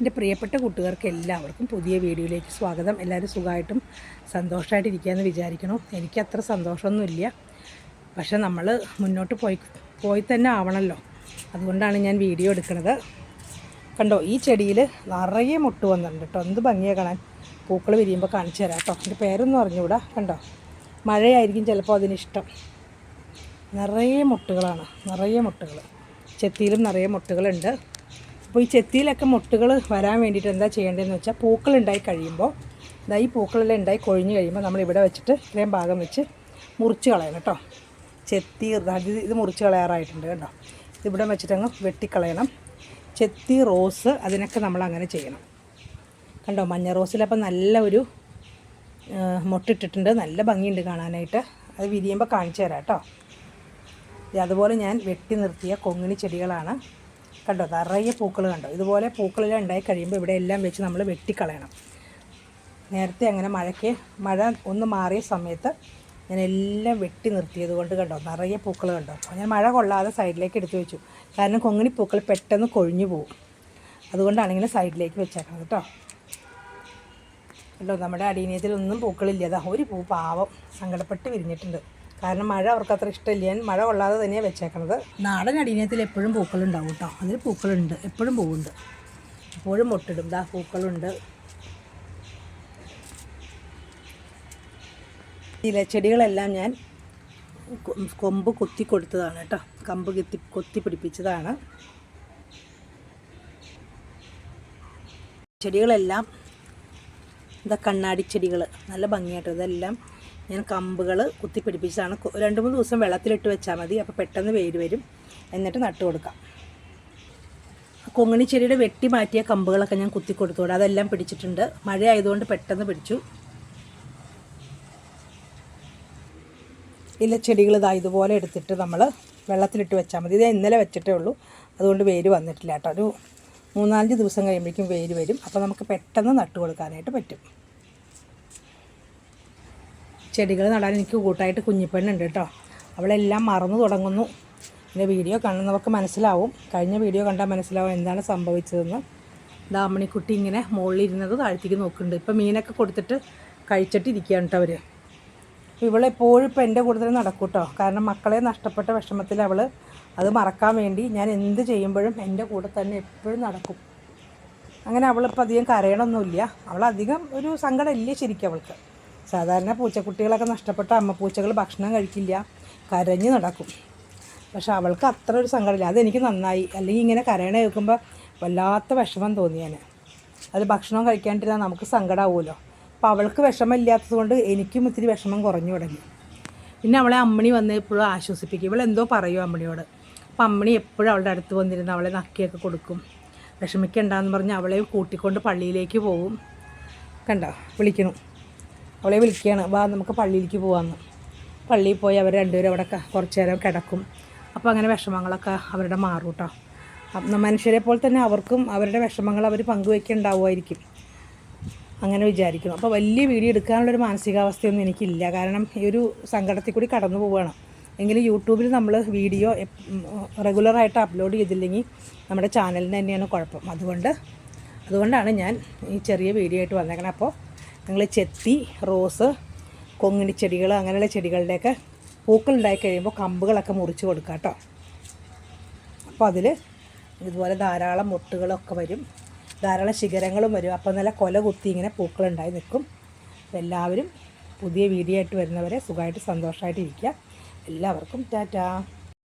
എന്റെ പ്രിയപ്പെട്ട കൂട്ടുകാർക്ക് എല്ലാവർക്കും പുതിയ വീഡിയോയിലേക്ക് സ്വാഗതം. എല്ലാവരും സുഖമായിട്ടും സന്തോഷമായിട്ടിരിക്കുകയെന്ന് വിചാരിക്കണം എനിക്ക് അത്ര സന്തോഷമൊന്നുമില്ല. പക്ഷെ നമ്മൾ മുന്നോട്ട് പോയി പോയി തന്നെ ആവണമല്ലോ. അതുകൊണ്ടാണ് ഞാൻ വീഡിയോ എടുക്കുന്നത്. കണ്ടോ ഈ ചെടിയിൽ നിറയെ മുട്ട് വന്നിട്ടുണ്ട് കേട്ടോ. എന്ത് ഭംഗിയാണ് കാണാൻ. പൂക്കൾ വിരിയുമ്പോൾ കാണിച്ചു തരാം കേട്ടോ. എന്റെ പേരൊന്നും അറിഞ്ഞുകൂടാ. കണ്ടോ മഴയായിരിക്കും ചിലപ്പോൾ അതിനിഷ്ടം. നിറയെ മുട്ടുകളാണ്. നിറയെ മുട്ടുകൾ. ചെത്തിയിലും നിറയെ മുട്ടുകളുണ്ട്. അപ്പോൾ ഈ ചെത്തിയിലൊക്കെ മുട്ടുകൾ വരാൻ വേണ്ടിയിട്ട് എന്താ ചെയ്യേണ്ടതെന്ന് വെച്ചാൽ പൂക്കൾ ഉണ്ടായി കഴിയുമ്പോൾ ഇതാ ഈ പൂക്കളെല്ലാം ഉണ്ടായി കൊഴിഞ്ഞ് കഴിയുമ്പോൾ നമ്മൾ ഇവിടെ വെച്ചിട്ട് ഇത്രയും ഭാഗം വെച്ച് മുറിച്ച് കളയണം കേട്ടോ. ചെത്തി ഇത് മുറിച്ച് കളയാറായിട്ടുണ്ട് കേട്ടോ. ഇതിവിടെ വെച്ചിട്ടങ്ങ് വെട്ടിക്കളയണം. ചെത്തി റോസ് അതിനൊക്കെ നമ്മൾ അങ്ങനെ ചെയ്യണം. കണ്ടോ മഞ്ഞ റോസിലപ്പോൾ നല്ല ഒരു മുട്ടിട്ടിട്ടുണ്ട്. നല്ല ഭംഗിയുണ്ട് കാണാനായിട്ട്. അത് വിരിയുമ്പോൾ കാണിച്ചു തരാം കേട്ടോ. അതുപോലെ ഞാൻ വെട്ടി നിർത്തിയ കൊങ്ങിണി ചെടികളാണ്. കണ്ടോ? നിറയെ പൂക്കൾ കണ്ടോ? ഇതുപോലെ പൂക്കളെല്ലാം ഉണ്ടായി കഴിയുമ്പോൾ ഇവിടെ എല്ലാം വെച്ച് നമ്മൾ വെട്ടിക്കളയണം. നേരത്തെ അങ്ങനെ മഴയ്ക്ക് മഴ ഒന്ന് മാറിയ സമയത്ത് ഞാൻ എല്ലാം വെട്ടി നിർത്തിയത് കൊണ്ട് കണ്ടോ? നിറയെ പൂക്കൾ കണ്ടോ? അപ്പോൾ ഞാൻ മഴ കൊള്ളാതെ സൈഡിലേക്ക് എടുത്തു വെച്ചു. കാരണം കൊങ്ങിണി പൂക്കൾ പെട്ടെന്ന് കൊഴിഞ്ഞു പോകും അതുകൊണ്ടാണ് സൈഡിലേക്ക് വെച്ചേക്കണം കേട്ടോ. കണ്ടോ? നമ്മുടെ അടീനിയത്തിലൊന്നും പൂക്കളില്ല. അതാ ഒരു പൂ പാവം സങ്കടപ്പെട്ട് വിരിഞ്ഞിട്ടുണ്ട്. കാരണം മഴ അവർക്ക് അത്ര ഇഷ്ടമില്ല. ഞാൻ മഴ കൊള്ളാതെ തന്നെയാണ് വെച്ചേക്കണത്. നാടൻ അടിനത്തിൽ എപ്പോഴും പൂക്കളുണ്ടാവും കേട്ടോ. അതിൽ പൂക്കളുണ്ട്. എപ്പോഴും പൂവുണ്ട്. എപ്പോഴും മുട്ടിടും. ദാ പൂക്കളുണ്ട്. ഇലച്ചെടികളെല്ലാം ഞാൻ കൊമ്പ് കുത്തി കൊടുത്തതാണ് കേട്ടോ. കമ്പ് കുത്തി കൊത്തി പിടിപ്പിച്ചതാണ്. ചെടികളെല്ലാം ഇതാ കണ്ണാടി ചെടികൾ നല്ല ഭംഗിയായിട്ട് ഇതെല്ലാം. ഞാൻ കമ്പുകൾ കുത്തിപ്പിടിപ്പിച്ചാണ് രണ്ട് മൂന്ന് ദിവസം വെള്ളത്തിലിട്ട് വെച്ചാൽ മതി. അപ്പോൾ പെട്ടെന്ന് വേര് വരും. എന്നിട്ട് നട്ടു കൊടുക്കാം. കൊങ്ങണി ചെടിയുടെ വെട്ടി മാറ്റിയ കമ്പുകളൊക്കെ ഞാൻ കുത്തി കൊടുത്തോടെ അതെല്ലാം പിടിച്ചിട്ടുണ്ട്. മഴ ആയതുകൊണ്ട് പെട്ടെന്ന് പിടിച്ചു. ഇലച്ചെടികൾ ഇതാ ഇതുപോലെ എടുത്തിട്ട് നമ്മൾ വെള്ളത്തിലിട്ട് വെച്ചാൽ മതി. ഇത് ഇന്നലെ വെച്ചിട്ടേ ഉള്ളൂ. അതുകൊണ്ട് വേര് വന്നിട്ടില്ല കേട്ടോ. ഒരു മൂന്നാലഞ്ച് ദിവസം കഴിയുമ്പോഴേക്കും വേര് വരും. അപ്പോൾ നമുക്ക് പെട്ടെന്ന് നട്ടു കൊടുക്കാനായിട്ട് പറ്റും. ചെടികൾ നടാൻ എനിക്ക് കൂട്ടായിട്ട് കുഞ്ഞിപ്പെണ്ണുണ്ട് കേട്ടോ. അവളെല്ലാം മറന്നു തുടങ്ങുന്നു. എന്റെ വീഡിയോ കാണുന്നവർക്ക് മനസ്സിലാവും. കഴിഞ്ഞ വീഡിയോ കണ്ടാൽ മനസ്സിലാവും എന്താണ് സംഭവിച്ചതെന്ന്. ദാമണിക്കുട്ടി ഇങ്ങനെ മുകളിൽ ഇരുന്നത് താഴ്ത്തേക്ക് നോക്കുന്നുണ്ട്. ഇപ്പം മീനൊക്കെ കൊടുത്തിട്ട് കഴിച്ചിട്ടിരിക്കുകയാണ് കേട്ടോ അവർ ഇവളെപ്പോഴും ഇപ്പോൾ എന്റെ കൂടുതൽ നടക്കും കേട്ടോ. കാരണം മക്കളെ നഷ്ടപ്പെട്ട വിഷമത്തിൽ അവൾ അത് മറക്കാൻ വേണ്ടി ഞാൻ എന്ത് ചെയ്യുമ്പോഴും എന്റെ കൂടെ തന്നെ എപ്പോഴും നടക്കും. അങ്ങനെ അവളിപ്പോൾ അധികം കരയണമൊന്നുമില്ല. അവളധികം ഒരു സങ്കടമില്ല ശരിക്കും അവൾക്ക്. സാധാരണ പൂച്ചക്കുട്ടികളൊക്കെ നഷ്ടപ്പെട്ട അമ്മ പൂച്ചകൾ ഭക്ഷണം കഴിക്കില്ല കരഞ്ഞു നടക്കും. പക്ഷെ അവൾക്ക് അത്ര ഒരു സങ്കടമില്ല. അതെനിക്ക് നന്നായി. അല്ലെങ്കിൽ ഇങ്ങനെ കരയണ കേൾക്കുമ്പോൾ വല്ലാത്ത വിഷമം തോന്നിയാൽ അത് ഭക്ഷണം കഴിക്കാണ്ടിരുന്നാൽ നമുക്ക് സങ്കടമാവുമല്ലോ അപ്പോൾ അവൾക്ക് വിഷമമില്ലാത്തത് കൊണ്ട് എനിക്കും ഇത്തിരി വിഷമം കുറഞ്ഞു തുടങ്ങി. പിന്നെ അവളെ അമ്മണി വന്ന് എപ്പോഴും ആശ്വസിപ്പിക്കും. ഇവളെന്തോ പറയും അമ്മണിയോട്. അപ്പം അമ്മണി എപ്പോഴും അവളുടെ അടുത്ത് വന്നിരുന്ന് അവളെ നക്കിയൊക്കെ കൊടുക്കും. വിഷമിക്കണ്ടെന്ന് പറഞ്ഞ് അവളെ കൂട്ടിക്കൊണ്ട് പള്ളിയിലേക്ക് പോവും കണ്ടോ? വിളിക്കണം അവളെ വിളിക്കുകയാണ് വാ നമുക്ക് പള്ളിയിലേക്ക് പോകാമെന്ന് പള്ളിയിൽ പോയി അവർ രണ്ടുപേരും അവിടെ കുറച്ച് നേരം കിടക്കും. അപ്പോൾ അങ്ങനെ വിഷമങ്ങളൊക്കെ അവരുടെ മാറും കേട്ടോ മനുഷ്യരെ പോലെ തന്നെ അവർക്കും അവരുടെ വിഷമങ്ങൾ അവർ പങ്കുവയ്ക്കുന്നുണ്ടാവുമായിരിക്കും അങ്ങനെ വിചാരിക്കുന്നു. അപ്പോൾ വലിയ വീഡിയോ എടുക്കാനുള്ളൊരു മാനസികാവസ്ഥയൊന്നും എനിക്കില്ല. കാരണം ഈ ഒരു സങ്കടത്തിൽ കൂടി കടന്നു പോവുകയാണ്. എങ്കിലും യൂട്യൂബിൽ നമ്മൾ വീഡിയോ റെഗുലറായിട്ട് അപ്ലോഡ് ചെയ്തില്ലെങ്കിൽ നമ്മുടെ ചാനലിന് തന്നെയാണ് കുഴപ്പം. അതുകൊണ്ട് അതുകൊണ്ടാണ് ഞാൻ ഈ ചെറിയ വീഡിയോ ആയിട്ട് വന്നേക്കണം. അപ്പോൾ നിങ്ങൾ ചെത്തി റോസ് കൊങ്ങിണി ചെടികൾ അങ്ങനെയുള്ള ചെടികളുടെയൊക്കെ പൂക്കളുണ്ടായി കഴിയുമ്പോൾ കമ്പുകളൊക്കെ മുറിച്ച് കൊടുക്കുക കേട്ടോ. അപ്പോൾ അതിൽ ഇതുപോലെ ധാരാളം മുട്ടുകളൊക്കെ വരും. ധാരാളം ശിഖരങ്ങളും വരും. അപ്പോൾ നല്ല കൊല കുത്തി ഇങ്ങനെ പൂക്കളുണ്ടായി നിൽക്കും. എല്ലാവരും പുതിയ വീഡിയോ ആയിട്ട് വരുന്നവരെ സുഖമായിട്ട് സന്തോഷമായിട്ട് ഇരിക്കുക. എല്ലാവർക്കും ടാറ്റാ.